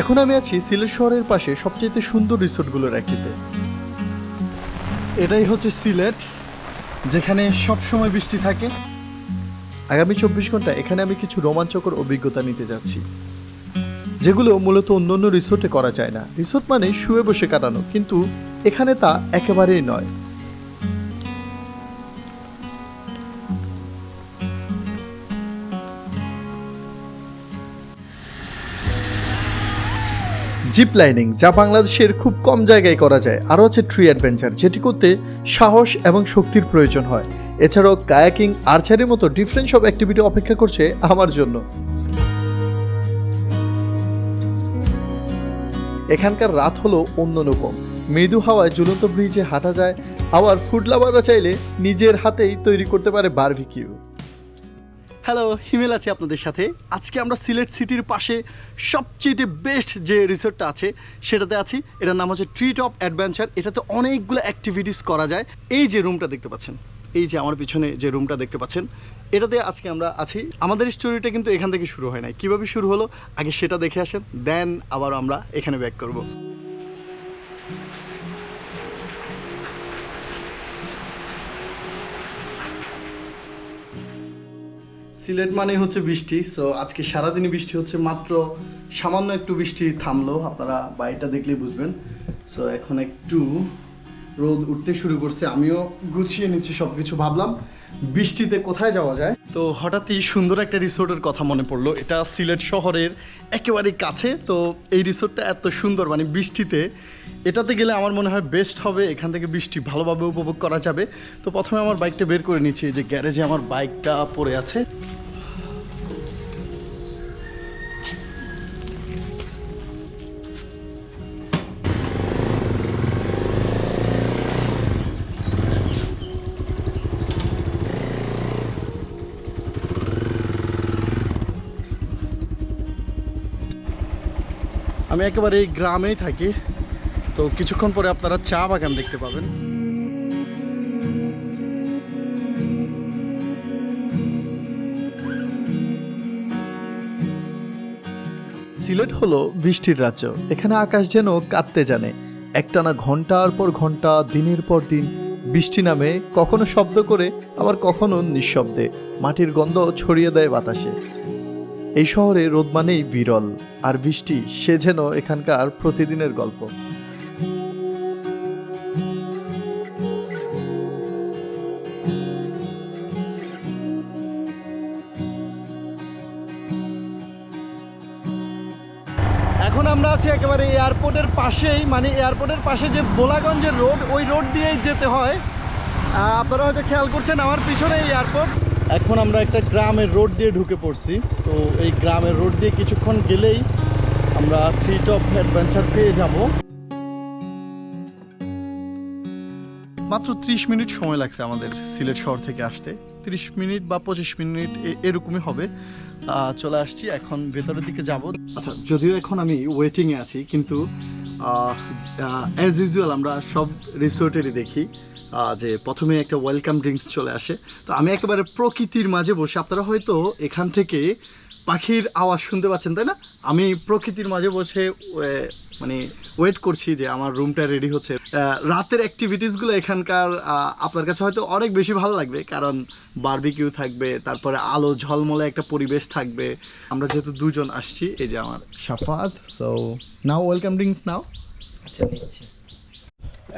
এখন আমি আছি সিলেট শহরের পাশে সবচেয়ে সুন্দর রিসোর্টগুলোর একটিতে। এটাই হচ্ছে সিলেট, যেখানে সব সময় বৃষ্টি থাকে। আগামী চব্বিশ ঘণ্টা এখানে আমি কিছু রোমাঞ্চকর অভিজ্ঞতা নিতে যাচ্ছি, যেগুলো মূলত অন্য অন্য রিসোর্টে করা যায় না। রিসোর্ট মানে শুয়ে বসে কাটানো, কিন্তু এখানে তা একেবারেই নয়। জিপ লাইনিং, যা বাংলাদেশের খুব কম জায়গায় করা যায়, আরও আছে ট্রি অ্যাডভেঞ্চার, যেটি করতে সাহস এবং শক্তির প্রয়োজন হয়। এছাড়াও কায়াকিং, আর্চারির মতো ডিফারেন্ট সব অ্যাক্টিভিটি অপেক্ষা করছে আমার জন্য। এখানকার রাত হলো অন্যরকম। মৃদু হাওয়ায় ঝুলন্ত ব্রিজে হাঁটা যায়। আবার ফুড লাভাররা চাইলে নিজের হাতেই তৈরি করতে পারে বারবিকিউ হ্যালো হিমেল আছি আপনাদের সাথে। আজকে আমরা সিলেট সিটির পাশে সবচেয়ে বেস্ট যে রিসোর্টটা আছে, সেটাতে আছি। এটার নাম হচ্ছে ট্রি টপ অ্যাডভেঞ্চার এটাতে অনেকগুলো অ্যাক্টিভিটিস করা যায়। এই যে রুমটা দেখতে পাচ্ছেন, এই যে আমার পিছনে যে রুমটা দেখতে পাচ্ছেন, এটাতে আজকে আমরা আছি। আমাদের স্টোরিটা কিন্তু এখান থেকে শুরু হয় নাই। কীভাবে শুরু হলো? আগে সেটা দেখে আসেন দেন আবার আমরা এখানে ব্যাক করব। সিলেট মানে হচ্ছে বৃষ্টি সো আজকে সারাদিনই বৃষ্টি হচ্ছে, মাত্র সামান্য একটু বৃষ্টি থামলো, আপনারা বাড়িটা দেখলেই বুঝবেন। সো এখন একটু রোদ উঠতে শুরু করছে, আমিও গুছিয়ে নিচ্ছি সব কিছু ভাবলাম, বৃষ্টিতে কোথায় যাওয়া যায়? তো হঠাৎই সুন্দর একটা রিসোর্টের কথা মনে পড়ল, এটা সিলেট শহরের একেবারে কাছে, তো এই রিসোর্টটা এত সুন্দর মানে বৃষ্টিতে, এটাতে গেলে আমার মনে হয় বেস্ট হবে, এখান থেকে বৃষ্টি ভালোভাবে উপভোগ করা যাবে। তো প্রথমে আমার বাইকটা বের করে নিচ্ছি যে গ্যারেজে আমার বাইকটা পড়ে আছে। আমি একেবারে এই গ্রামেই থাকি। তো কিছুক্ষণ পরে আপনারা চা বাগান দেখতে পাবেন। সিলেট হলো বৃষ্টির রাজ্য। এখানে আকাশ যেন কাঁদতে জানে। একটানা ঘণ্টার পর ঘণ্টা দিনের পর দিন বৃষ্টি নামে, কখনো শব্দ করে, আবার কখনো নিঃশব্দে। মাটির গন্ধ ছড়িয়ে দেয় বাতাসে। এই শহরে রোদ মানেই বিরল, আর বৃষ্টি সে যেন এখানকার প্রতিদিনের গল্প। এখন আমরা আছি একেবারে এয়ারপোর্টের পাশেই মানে এয়ারপোর্টের পাশে যে বোলাগঞ্জের রোড, ওই রোড দিয়েই যেতে হয়। আপনারা হয়তো খেয়াল করছেন, আমার পিছনে এয়ারপোর্ট। এখন আমরা একটা গ্রামের রোড দিয়ে ঢুকে পড়ছি। তো এই গ্রামের রোড দিয়ে কিছুক্ষণ গেলেই আমরা ট্রি টপ অ্যাডভেঞ্চার পেয়ে যাব। মাত্র ত্রিশ মিনিট সময় লাগছে আমাদের সিলেট শহর থেকে আসতে। ত্রিশ মিনিট বা পঁচিশ মিনিট এরকমই হবে। চলে আসছি, এখন ভেতরের দিকে যাব। আচ্ছা যদিও এখন আমি ওয়েটিংয়ে আছি, কিন্তু অ্যাজ ইউজুয়াল আমরা সব রিসোর্টেরই দেখি। যে প্রথমে একটা ওয়েলকাম ড্রিঙ্কস চলে আসে। তো আমি একেবারে প্রকৃতির মাঝে বসে, আপনারা হয়তো এখান থেকে পাখির আওয়াজ শুনতে পাচ্ছেন, তাই না? আমি প্রকৃতির মাঝে বসে মানে ওয়েট করছি যে আমার রুমটা রেডি হচ্ছে। রাতের অ্যাক্টিভিটিসগুলো এখানকার আপনার কাছে হয়তো অনেক বেশি ভালো লাগবে, কারণ বারবিকিউ থাকবে, তারপরে আলো ঝলমলে একটা পরিবেশ থাকবে। আমরা যেহেতু দুজন আসছি, এই যে আমার Safat so now welcome drinks now আচ্ছা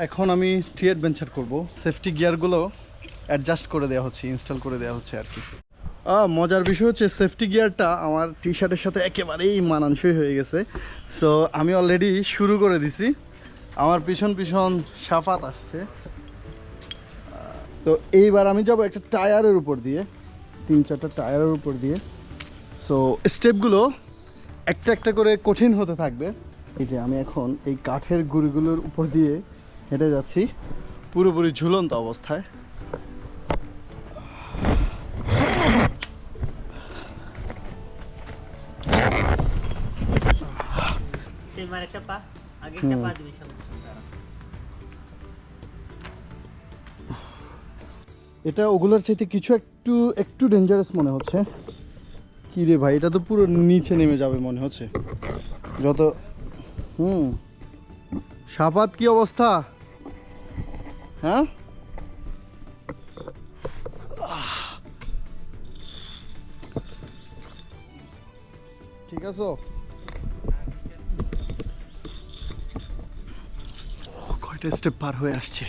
এখন আমি ট্রি অ্যাডভেঞ্চার করব। সেফটি গিয়ারগুলো অ্যাডজাস্ট করে দেওয়া হচ্ছে ইনস্টল করে দেওয়া হচ্ছে আর কি। মজার বিষয় হচ্ছে সেফটি গিয়ারটা আমার টি শার্টের সাথে একেবারেই মানানসই হয়ে গেছে। সো আমি অলরেডি শুরু করে দিছি। আমার পিছন পিছন সাফাত আসছে। তো এইবার আমি যাব একটা টায়ারের উপর দিয়ে। তিন চারটা টায়ারের উপর দিয়ে। সো স্টেপগুলো একটা একটা করে কঠিন হতে থাকবে। এই যে আমি এখন এই কাঠের গুড়িগুলোর উপর দিয়ে হেঁটে যাচ্ছি। পুরোপুরি ঝুলন্ত অবস্থায়। এটা ওগুলোর চাইতে কিছু একটু একটু ডেঞ্জারাস মনে হচ্ছে। কি রে ভাই এটা তো পুরো নিচে নেমে যাবে মনে হচ্ছে। যত হুম। সাপাত কি অবস্থা? হ্যাঁ। ঠিক আছো কয়টা স্টেপ পার হয়ে আসছে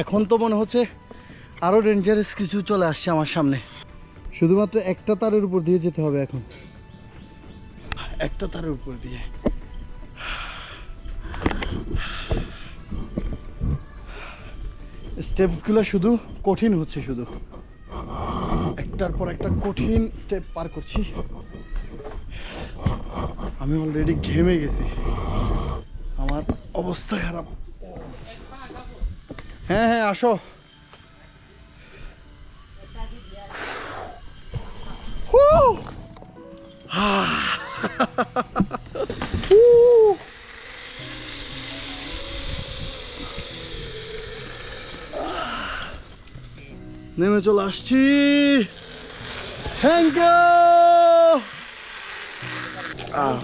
এখন তো মনে হচ্ছে আরও ডেঞ্জারাস কিছু চলে আসছে আমার সামনে। শুধুমাত্র একটা তারের উপর দিয়ে যেতে হবে এখন। একটা তারের উপর দিয়ে। স্টেপসগুলো শুধু কঠিন হচ্ছে শুধু। একটার পর একটা কঠিন স্টেপ পার করছি। আমি অলরেডি ঘেমে গেছি। আমার অবস্থা খারাপ। হ্যাঁ হ্যাঁ আসো! নেমে চলে আসছি।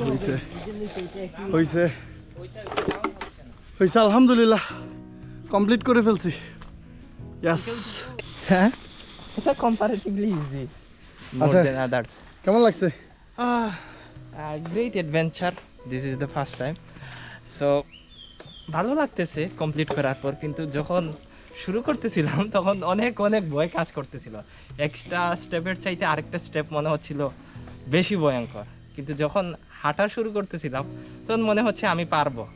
হয়েছে হয়েছে হয়েছে আলহামদুলিল্লাহ। কমপ্লিট করে ফেলছি। ইয়াস হ্যাঁ? এটা আচ্ছা। than others. কেমন লাগছে? great adventure. This is the first time. So ভালো লাগতেছে কমপ্লিট করার পর কিন্তু যখন শুরু করতেছিলাম তখন অনেক অনেক ভয় কাজ করতেছিল। এক্সট্রা স্টেপের চাইতে আরেকটা স্টেপ মনে হচ্ছিল বেশি ভয়ঙ্কর। কিন্তু যখন হাঁটা শুরু করতেছিলাম তখন মনে হচ্ছে আমি পারব।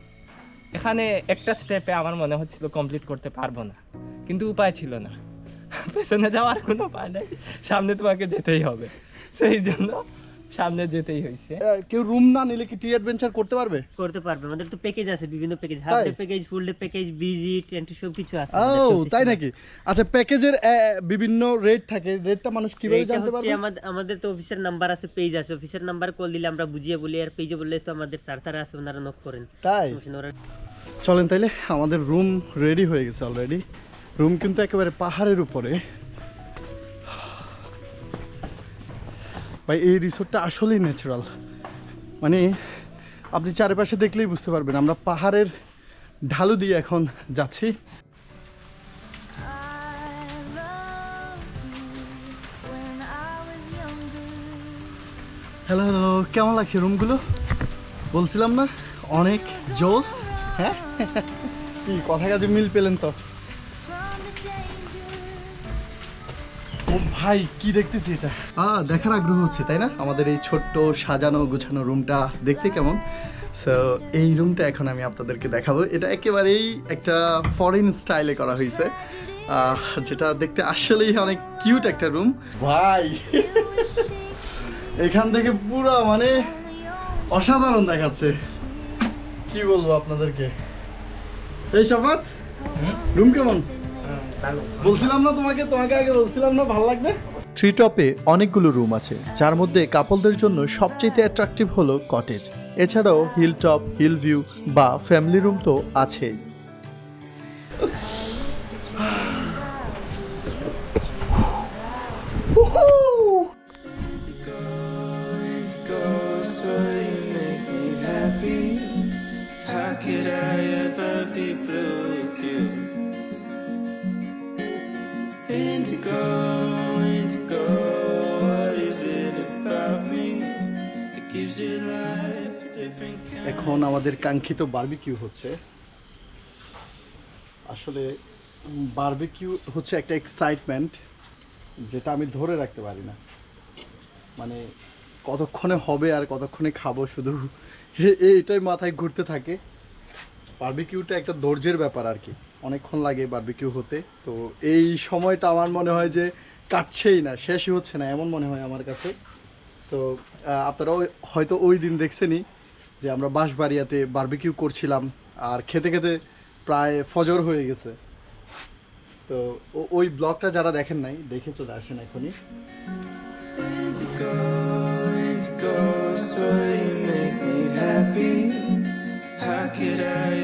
এখানে একটা স্টেপে আমার মনে হচ্ছিল কমপ্লিট করতে পারব না। কিন্তু উপায় ছিল না। পেছনে যাওয়ার কোনো উপায় নেই। সামনে তোমাকে যেতেই হবে। সেই জন্য সামনে যেতেই আহ, কেউ রুম না নিলে কি টি অ্যাডভেঞ্চার করতে পারবে? করতে পারবে আমাদের তো প্যাকেজ আছে বিভিন্ন package half day package full day package visit and সব কিছু আছে ও তাই নাকি? আচ্ছা প্যাকেজের বিভিন্ন রেট থাকে রেটটা মানুষ কীভাবে জানতে পারবে? আমাদের আমাদের তো অফিসের নাম্বার আছে পেজ আছে অফিসের নাম্বার কল দিলে আমরা বুঝিয়ে বলি আর পেজে বললে তো আমাদের স্যার আছে ওনারা নক করেন। তাই? ওরা চলেন তাইলে আমাদের রুম রেডি হয়ে গেছে অলরেডি রুম কিন্তু একেবারে পাহাড়ের উপরে। ভাই, এই রিসোর্টটা আসলেই ন্যাচারাল মানে আপনি চারিপাশে দেখলেই বুঝতে পারবেন, আমরা পাহাড়ের ঢালু দিয়ে এখন যাচ্ছি. হ্যালো হ্যালো কেমন লাগছে রুমগুলো বলছিলাম না, অনেক জোস হ্যাঁ? কি, কথা কাজে মিল পেলেন তো। ও ভাই কি দেখতেছি এটা? আ দেখার আগ্রহ হচ্ছে তাই না? আমাদের এই ছোট্ট সাজানো গুছানো রুমটা দেখতে কেমন? সো এই রুমটা এখন আমি আপনাদেরকে দেখাবো। এটা একেবারেই একটা ফরেন স্টাইলে করা হয়েছে। আহ, যেটা দেখতে আসলেই অনেক কিউট একটা রুম ভাই! এখান থেকে পুরো মানে অসাধারণ দেখাচ্ছে। কি বলব আপনাদেরকে? এই শপথ রুম কেমন? বলছিলাম না তোমাকে তোমাকে আগে বলছিলাম না ভালো লাগবে? ট্রি টপে অনেকগুলো রুম আছে যার মধ্যে কাপলদের জন্য সবচেয়ে অ্যাট্রাকটিভ হলো কটেজ এছাড়াও হিল টপ হিল ভিউ বা ফ্যামিলি রুম তো আছেই। How Indigo, indigo, what is it about me that gives your life? A different kind? এখন আমাদের কাঙ্ক্ষিত বারবিকিউ হচ্ছে। আসলে বারবিকিউ হচ্ছে একটা এক্সাইটমেন্ট যেটা আমি ধরে রাখতে পারি না। মানে কতক্ষণে হবে আর কতক্ষণে খাব শুধু এটাই মাথায় ঘুরতে থাকে। বারবিকিউটা একটা ধৈর্যের ব্যাপার আর কি। অনেকক্ষণ লাগে বারবিকিউ হতে। তো এই সময়টা আমার মনে হয় যে কাটছেই না, শেষই হচ্ছে না এমন মনে হয় আমার কাছে। তো আপনারাও হয়তো ওই দিন দেখছেনই যে আমরা বাঁশবাড়িয়াতে বারবিকিউ করছিলাম আর খেতে খেতে প্রায় ফজর হয়ে গেছে। তো ওই ব্লগটা যারা দেখেন নাই, দেখে চলে আসেন এখনই। Could I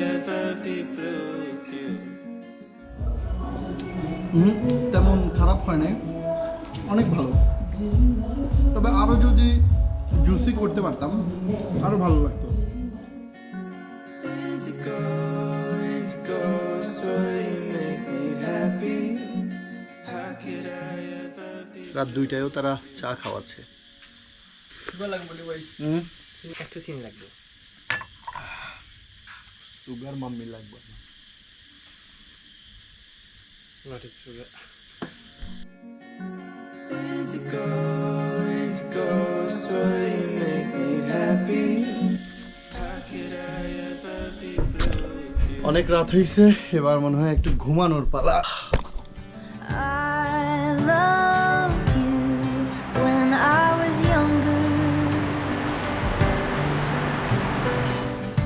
তেমন খারাপ হয় নাই। অনেক ভালো। তবে আরও যদি জুসি করতে পারতাম আরও ভালো লাগতো? রাত দুইটায়ও তারা চা খাওয়াচ্ছে। হুম? একটু সিন লাগবে। Let us do that. Indigo, indigo, swear you make me happy. অনেক রাত হয়েছে এবার মনে হয় একটু ঘুমানোর পালা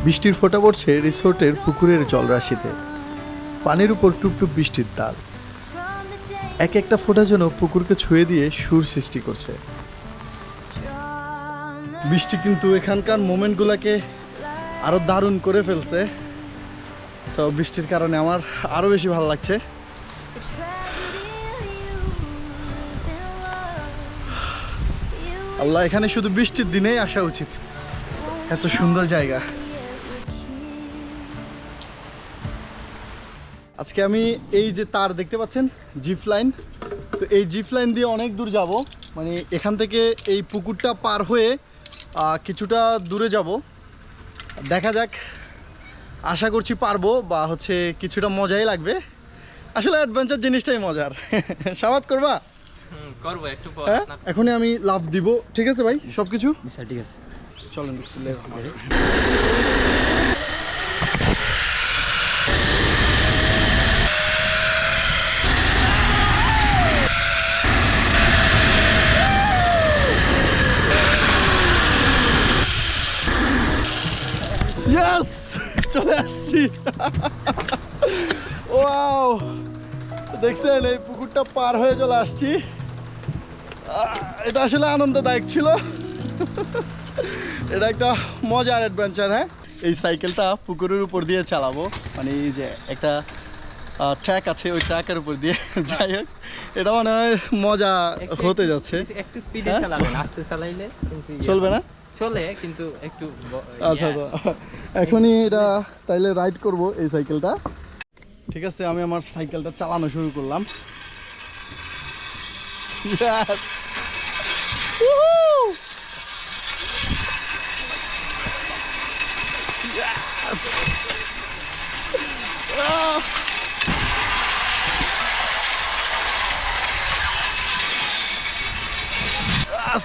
বৃষ্টির ফোটা পড়ছে রিসোর্টের পুকুরের জলরাশিতে পানির উপর টুপটুপ বৃষ্টির day এক একটা ফোঁটা যেন পুকুরকে ছুঁয়ে দিয়ে সুর সৃষ্টি করছে। বৃষ্টি কিন্তু এখানকার মোমেন্টগুলোকে আরও দারুণ করে ফেলছে। তো বৃষ্টির কারণে আমার আরও বেশি ভালো লাগছে। আল্লাহ, এখানে শুধু বৃষ্টির দিনেই আসা উচিত। এত সুন্দর জায়গা। আজকে আমি এই যে তার দেখতে পাচ্ছেন জিপ লাইন। তো এই জিপ লাইন দিয়ে অনেক দূর যাব। মানে এখান থেকে এই পুকুরটা পার হয়ে কিছুটা দূরে যাব। দেখা যাক আশা করছি পারব বা হচ্ছে কিছুটা মজাই লাগবে। আসলে অ্যাডভেঞ্চার জিনিসটাই মজার। সাবাদ করবা? করব একটু হ্যাঁ এখনই আমি লাভ দিব। ঠিক আছে ভাই সব কিছু ঠিক আছে। চলেন ওয়াও দেখছেন এই পুকুরটা পার হয়ে চলে আসছি। এটা আসলে আনন্দদায়ক ছিল। এটা একটা মজার অ্যাডভেঞ্চার হ্যাঁ? এই সাইকেলটা পুকুরের উপর দিয়ে চালাবো। মানে এই যে একটা ট্র্যাক আছে ওই ট্র্যাকের উপর দিয়ে। যাই হোক এটা মনে হয় মজা হতে যাচ্ছে। একটু স্পিডে হ্যাঁ? ইয়ে- চলবে না? চলে, কিন্তু একটু আচ্ছা আচ্ছা। এখনই এটা তাইলে রাইড করব এই সাইকেলটা ঠিক আছে, আমি আমার সাইকেলটা চালানো শুরু করলাম। Yes!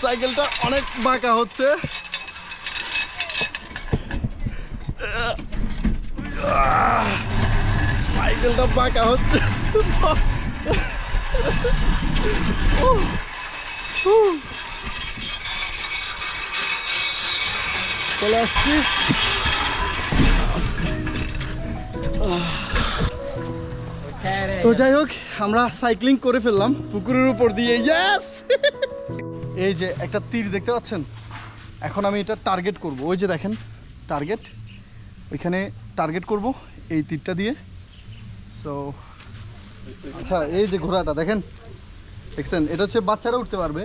সাইকেলটা অনেক বাঁকা হচ্ছে। সাইকেলটা বাঁকা হচ্ছে। চলে আসছি। তো যাই হোক, আমরা সাইক্লিং করে ফেললাম পুকুরের উপর দিয়ে। ইয়েস এই যে একটা তীর দেখতে পাচ্ছেন? এখন আমি এটা টার্গেট করব। ওই যে দেখেন টার্গেট ওইখানে টার্গেট করব এই তীরটা দিয়ে। সো আচ্ছা এই যে ঘোড়াটা দেখেন? দেখছেন? এটা হচ্ছে বাচ্চারা উঠতে পারবে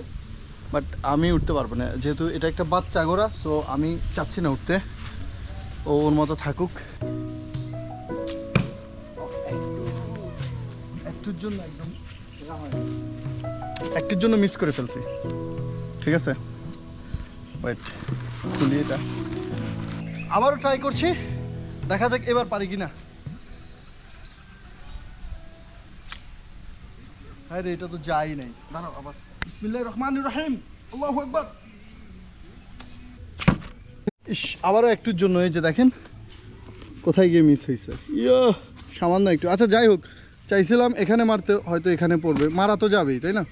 বাট আমি উঠতে পারব না। যেহেতু এটা একটা বাচ্চা ঘোড়া সো আমি চাচ্ছি না উঠতে। ও ওর মতো থাকুক। একটুর জন্য একদম একটুর জন্য মিস করে ফেলছি। ঠিক আছে? ওয়েট খুলি এটা। আবারও ট্রাই করছি। দেখা যাক এবার পারি কিনা। হ্যাঁ রে এটা তো যাই নাই। দাঁড়াও, আবার। রহমান রহিম। আল্লাহু আকবার। ইস, আবারও একটুর জন্য এই যে দেখেন, কোথায় গিয়ে মিস হয়েছে ইয়ো সামান্য একটু। আচ্ছা যাই হোক, চাইছিলাম এখানে মারতে, হয়তো এখানে পড়বে। মারা তো যাবেই, তাই না?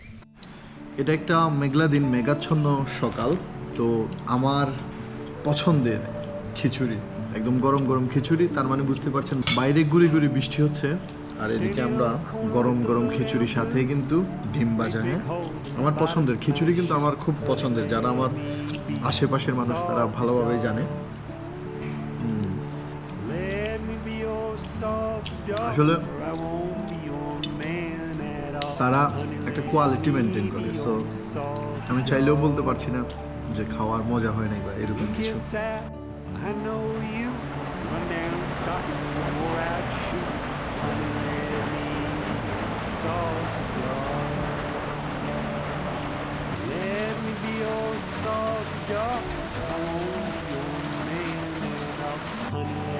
এটা একটা মেঘলা দিন, মেঘাচ্ছন্ন সকাল। তো আমার পছন্দের খিচুড়ি, একদম গরম গরম খিচুড়ি, তার মানে বুঝতে পারছেন বাইরে গুড়ি গুড়ি বৃষ্টি হচ্ছে, আর এদিকে আমরা গরম গরম খিচুড়ির সাথে কিন্তু ডিম ভাজা হ্যাঁ? আমার পছন্দের খিচুড়ি কিন্তু আমার খুব পছন্দের, যারা আমার আশেপাশের মানুষ তারা ভালোভাবেই জানে। আসলে তারা একটা কোয়ালিটি মেনটেন করে। সো আমি চাইলেও বলতে পারছি না যে খাওয়ার মজা হয় নাই বা এরকম কিছু। I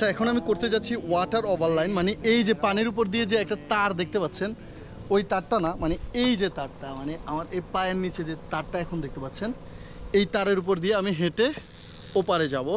আচ্ছা এখন আমি করতে যাচ্ছি ওয়াটার ওভারলাইন মানে এই যে পানির উপর দিয়ে যে একটা তার দেখতে পাচ্ছেন, ওই তারটা না মানে এই যে তারটা মানে আমার এই পায়ের নিচে যে তারটা এখন দেখতে পাচ্ছেন, এই তারের উপর দিয়ে আমি হেঁটে ওপারে যাব।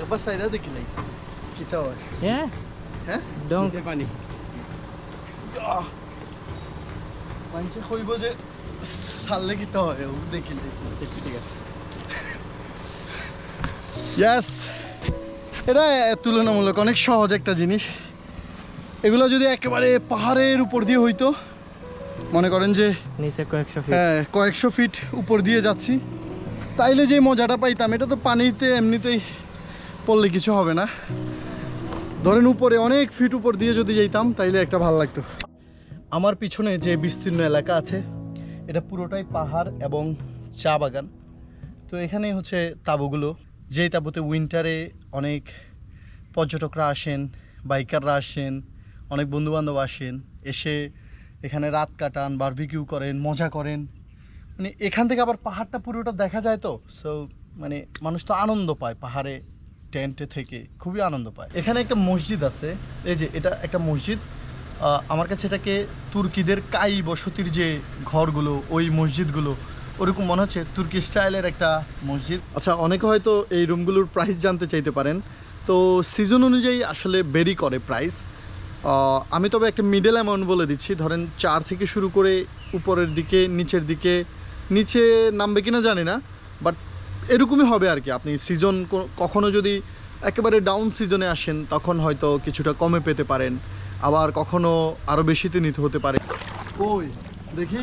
একবার সাইডা দেখি নাই কিটা হয় হ্যাঁ হ্যাঁ ডং মানুষে কইব যে ছাড়লে কিটা হয় ও দেখি ঠিক আছে ইয়াস এটা তুলনামূলক অনেক সহজ একটা জিনিস। এগুলো যদি একেবারে পাহাড়ের উপর দিয়ে হইতো মনে করেন যে নিচে কয়েকশো হ্যাঁ কয়েকশো ফিট উপর দিয়ে যাচ্ছি তাইলে যে মজাটা পাইতাম এটা তো পানিতে এমনিতেই পড়লে কিছু হবে না। ধরেন উপরে অনেক ফিট উপর দিয়ে যদি যেতাম, তাইলে একটা ভালো লাগতো। আমার পিছনে যে বিস্তীর্ণ এলাকা আছে, এটা পুরোটাই পাহাড় এবং চা বাগান। তো এখানেই হচ্ছে তাঁবুগুলো। যেই তাঁবুতে উইন্টারে অনেক পর্যটকরা আসেন বাইকাররা আসেন, অনেক বন্ধুবান্ধব আসেন, এসে এখানে রাত কাটান বারবিকিউ করেন, মজা করেন। মানে এখান থেকে আবার পাহাড়টা পুরোটা দেখা যায় তো? সো মানে মানুষ তো আনন্দ পায় পাহাড়ে টেন্টে থেকে খুবই আনন্দ পায়। এখানে একটা মসজিদ আছে। এই যে এটা একটা মসজিদ। আমার কাছে এটাকে তুর্কিদের কাই বসতির যে ঘরগুলো, ওই মসজিদগুলো, ওরকম মনে হচ্ছে তুর্কি স্টাইলের একটা মসজিদ। আচ্ছা অনেকে হয়তো এই রুমগুলোর প্রাইস জানতে চাইতে পারেন। তো সিজন অনুযায়ী আসলে বেরি করে প্রাইস আমি তবে একটা মিডল অ্যামাউন্ট বলে দিচ্ছি। ধরেন চার থেকে শুরু করে উপরের দিকে, নিচের দিকে, নিচে নামবে কিনা জানি না বাট এরকমই হবে আর কি। আপনি সিজন কখনো যদি একেবারে ডাউন সিজনে আসেন তখন হয়তো কিছুটা কমে পেতে পারেন। আবার কখনো আরও বেশিতে নিতে হতে পারে। ওই দেখি।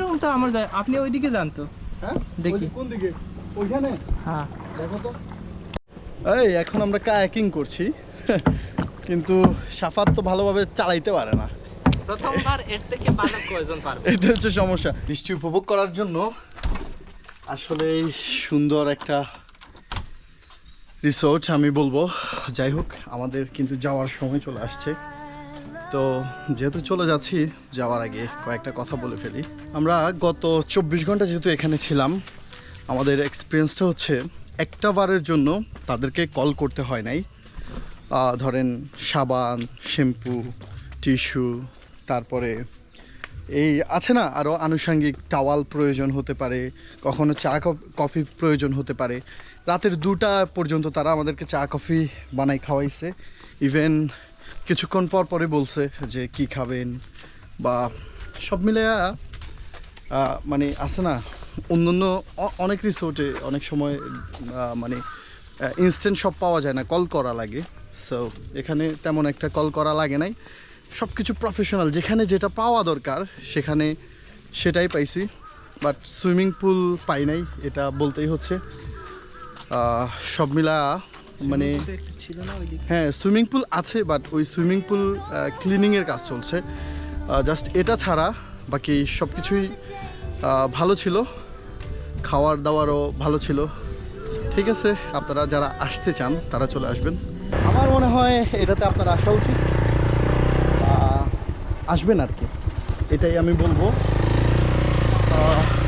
রুম তো আমার যায়। আপনি ওইদিকে যান তো। হ্যাঁ? দেখি। কোন দিকে? ওইখানে? হ্যাঁ। দেখো তো। এই এখন আমরা কায়াকিং করছি। কিন্তু সাফাত তো ভালোভাবে চালাইতে পারে না। প্রথমবার এর থেকে ভালো কয়জন পারবে? এটা হচ্ছে সমস্যা। বৃষ্টি উপভোগ করার জন্য আসলে সুন্দর একটা রিসোর্ট আমি বলব। যাই হোক, আমাদের কিন্তু যাওয়ার সময় চলে আসছে। তো যেহেতু চলে যাচ্ছি, যাওয়ার আগে কয়েকটা কথা বলে ফেলি। আমরা গত চব্বিশ ঘণ্টা যেহেতু এখানে ছিলাম, আমাদের এক্সপিরিয়েন্সটা হচ্ছে একটা বারের জন্য তাদেরকে কল করতে হয় নাই। ধরেন সাবান শ্যাম্পু টিস্যু তারপরে এই আছে না আরও আনুষঙ্গিক টাওয়াল প্রয়োজন হতে পারে, কখনো চা কফ- প্রয়োজন হতে পারে। রাতের দুটা পর্যন্ত তারা আমাদেরকে চা, কফি বানাই খাওয়াইছে। ইভেন কিছুক্ষণ পর পরে বলছে যে কি খাবেন বা সব মিলে মানে আছে না, অন্যান্য অ- অনেক রিসোর্টে অনেক সময় মানে ইনস্ট্যান্ট সব পাওয়া যায় না, কল করা লাগে। সো এখানে তেমন একটা কল করা লাগে নাই। সব কিছু প্রফেশনাল যেখানে যেটা পাওয়া দরকার সেখানে সেটাই পাইছি। বাট সুইমিং পুল পাই নাই এটা বলতেই হচ্ছে। সব মিলা মানে হ্যাঁ সুইমিং পুল আছে বাট ওই সুইমিং পুল ক্লিনিংয়ের কাজ চলছে। জাস্ট এটা ছাড়া বাকি সব কিছুই ভালো ছিল। খাওয়ার দাওয়ারও ভালো ছিল। ঠিক আছে আপনারা যারা আসতে চান তারা চলে আসবেন। আমার মনে হয় এটাতে আপনার আসা উচিত। আসবেন আর কি। এটাই আমি বলব।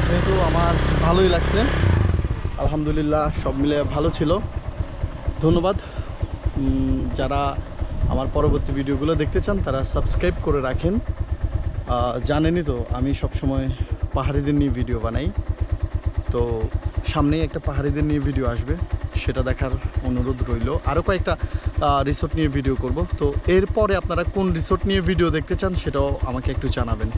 যেহেতু আমার ভালোই লাগছে, আলহামদুলিল্লাহ সব মিলে ভালো ছিল। ধন্যবাদ। যারা আমার পরবর্তী ভিডিওগুলো দেখতে চান, তারা সাবস্ক্রাইব করে রাখেন। জানেনই তো, আমি সবসময় পাহাড়িদের নিয়ে ভিডিও বানাই। তো সামনেই একটা পাহাড়িদের নিয়ে ভিডিও আসবে, সেটা দেখার অনুরোধ রইল। আরও কয়েকটা রিসোর্ট নিয়ে ভিডিও করব। তো এরপরে আপনারা কোন রিসোর্ট নিয়ে ভিডিও দেখতে চান সেটাও আমাকে একটু জানাবেন।